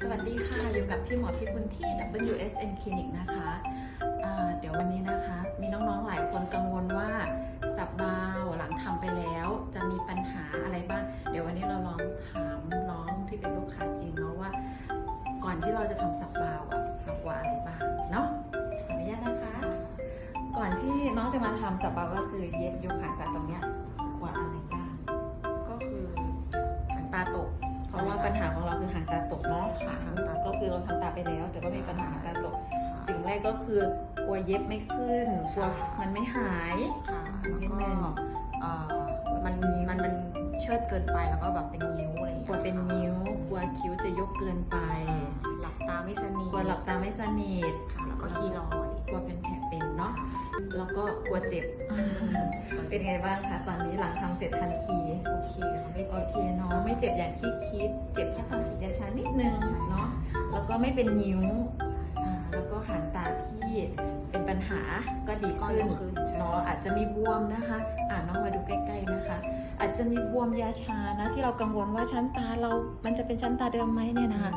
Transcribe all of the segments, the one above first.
สวัสดีค่ะ อยู่กับพี่หมอพิกุลที่ WSN Clinic นะคะอ่าเดี๋ยววันนี้นะคะ มีน้องๆหลายคนกังวลว่า สับบาวหลังทำไปแล้ว จะมีปัญหาอะไรบ้าง เดี๋ยววันนี้เราลองถามน้องที่เป็นลูกค้าจริงเนาะว่า ก่อนที่เราจะทำสับบาวอะเรากลัวอะไรบ้างเนาะขออนุญาตนะคะ ก่อนที่น้องจะมาทำสับบาวก็คือเย็บยกหางตาตรงเนี้ยกลัวอะไรบ้าง ปัญหาของเราคือหางตาตกเนาะค่ะหางตาตก็กคือเราทำตาไปแล้ว แต่ก็มีปัญหาหางตาตก สิ่งแรกก็คือกลัวเย็บไม่ขึ้นกลัวมันไม่หาย ค่ะนิดแล้วนึก็ง เอ่อมันมันมันเชิดเกินไปแล้วก็แบบเป็นนิ้วอะไรอย่างกเงี้ยลัวเป็นนิ้วกลัวคิ้วจะยกเกินไปหลับตาไม่สนิทกลัวหลับตาไม่สนิทค่ะแล้วก็คีรอยกลัวเป็นแผลเป็นเนาะแล้วก็กลัวเจ็บ เป็นไงบ้างคะตอนนี้หลังทำเสร็จทันที โอเค เนาะไม่เจ็บอย่างที่คิด เจ็บแค่ตอนฉีดยาชานิดนึงใช่เนาะแล้วก็ไม่เป็นนิ้วอ่าแล้วก็หางตาที่เป็นปัญหาก็ดีก็ขึ้นยกขึ้นใช่เนาะอาจจะมีบวมนะคะอ่าน้องมาดูใกล้ๆนะคะ อาจจะมีบวมยาชานะ ที่เรากังวลว่าชั้นตาเรา มันจะเป็นชั้นตาเดิมไหมเนี่ยนะคะ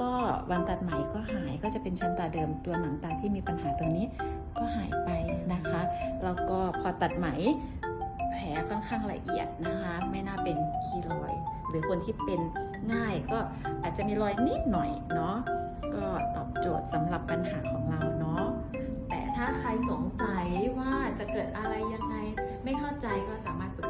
ก็วันตัดไหมก็หายก็จะเป็นชั้นตาเดิมตัวหนังตาที่มีปัญหาตรงนี้ก็หายไปนะคะแล้วก็พอตัดไหมแผลค่อนข้างละเอียดนะคะ หรือคนที่เป็นง่ายก็อาจจะมีรอยนิดหน่อยเนาะก็ตอบโจทย์สำหรับปัญหาของเราเนาะแต่ถ้าใครสงสัยว่าจะเกิดอะไรยังไงไม่เข้าใจก็สามารถปรึก